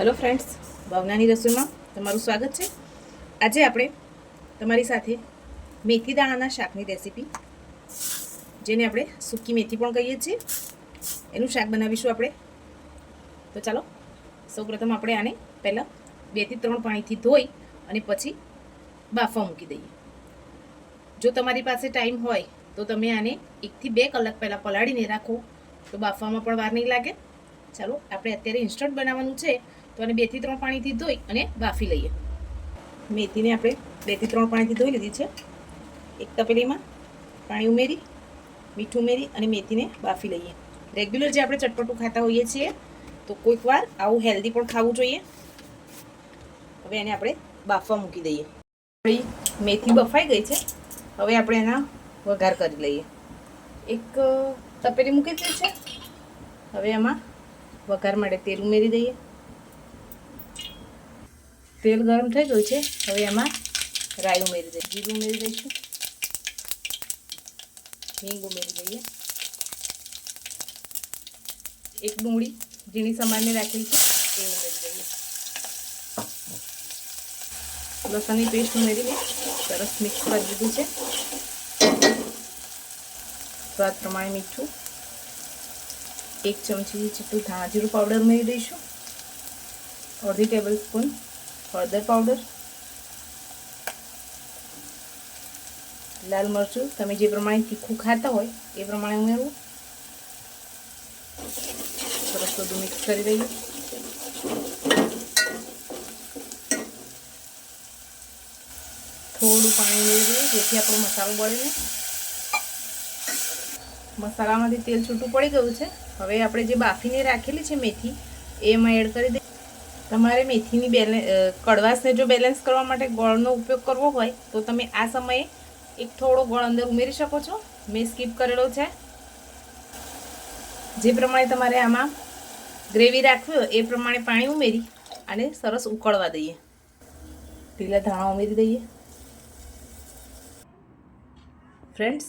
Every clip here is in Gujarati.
હેલો ફ્રેન્ડ્સ ભાવનાની રસોઈમાં તમારું સ્વાગત છે. આજે આપણે તમારી સાથે મેથી દાણાના શાકની રેસીપી, જેને આપણે સૂકી મેથી પણ કહીએ છીએ. એનું શાક બનાવીશું આપણે. તો ચાલો, સૌપ્રથમ આપણે આને પહેલાં બેથી ત્રણ પાણીથી ધોઈ અને પછી બાફવા મૂકી દઈએ. જો તમારી પાસે ટાઈમ હોય, તો તમે આને એકથી બે કલાક પહેલાં પલાળીને રાખો. તો બાફવામાં પણ વાર નહીં લાગે. ચાલો, આપણે અત્યારે ઇન્સ્ટન્ટ બનાવવાનું છે. તો આને બેથી ત્રણ પાણીથી ધોઈ અને બાફી લઈએ. મેથીને આપણે બેથી ત્રણ પાણીથી ધોઈ લીધી છે. એક તપેલીમાં પાણી ઉમેરી, મીઠું ઉમેરી અને મેથીને બાફી લઈએ. રેગ્યુલર જે આપણે ચટપટું ખાતા હોઈએ છીએ, તો કોઈક વાર આવું હેલ્ધી પણ ખાવું જોઈએ. હવે એને આપણે બાફવા મૂકી દઈએ. મેથી બફાઈ ગઈ છે. હવે આપણે એના વઘાર કરી લઈએ. એક તપેલી મૂકી દીધી છે. હવે એમાં વઘાર માટે તેલ ઉમેરી દઈએ. તેલ ગરમ થઈ ગયું છે. હવે એમાં રાઈ ઉમેરી દઈએ જીરું ઉમેરી દઈશું. હિંગ ઉમેરી દઈએ. એક ડુંગળી ઝીણી સમારને રાખેલી છે, એ ઉમેરી દઈએ. લસણની પેસ્ટ ઉમેરીને સરસ મિક્સ કરી દીધું છે. સ્વાદ પ્રમાણે મીઠું. એક ચમચી જેટલું ધાણા જીરું પાવડર ઉમેરી દઈશું. અડધી ટેબલ સ્પૂન હળદર પાવડર, લાલ મરચું, તમે જે પ્રમાણે તીખું ખાતા હોય એ પ્રમાણે ઉમેરવું. સરસ બધું મિક્સ કરી દઈએ થોડું પાણી લઈ દઈએ જેથી આપણો મસાલો બળે ને મસાલામાંથી તેલ છૂટું પડી ગયું છે. હવે આપણે જે બાફીને રાખેલી છે મેથી, એમાં એડ કરી દઈએ. તમારે મેથીની બેલેન્સ કડવાશને જો બેલેન્સ કરવા માટે ગોળનો ઉપયોગ કરવો હોય, તો તમે આ સમયે એક થોડો ગોળ અંદર ઉમેરી શકો છો. મેં સ્કીપ કરેલો છે. જે પ્રમાણે તમારે આમાં ગ્રેવી રાખવી હોય, એ પ્રમાણે પાણી ઉમેરી અને સરસ ઉકળવા દઈએ. લીલા ધાણા ઉમેરી દઈએ. ફ્રેન્ડ્સ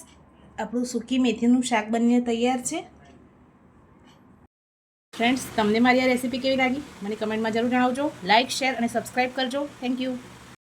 આપણું સૂકી મેથીનું શાક બનીને તૈયાર છે. ફ્રેન્ડ્સ, તમને મારી આ રેસીપી કેવી લાગી? મને કમેન્ટમાં જરૂર જણાવજો. લાઇક શેર અને સબસ્ક્રાઈબ કરજો. Thank you.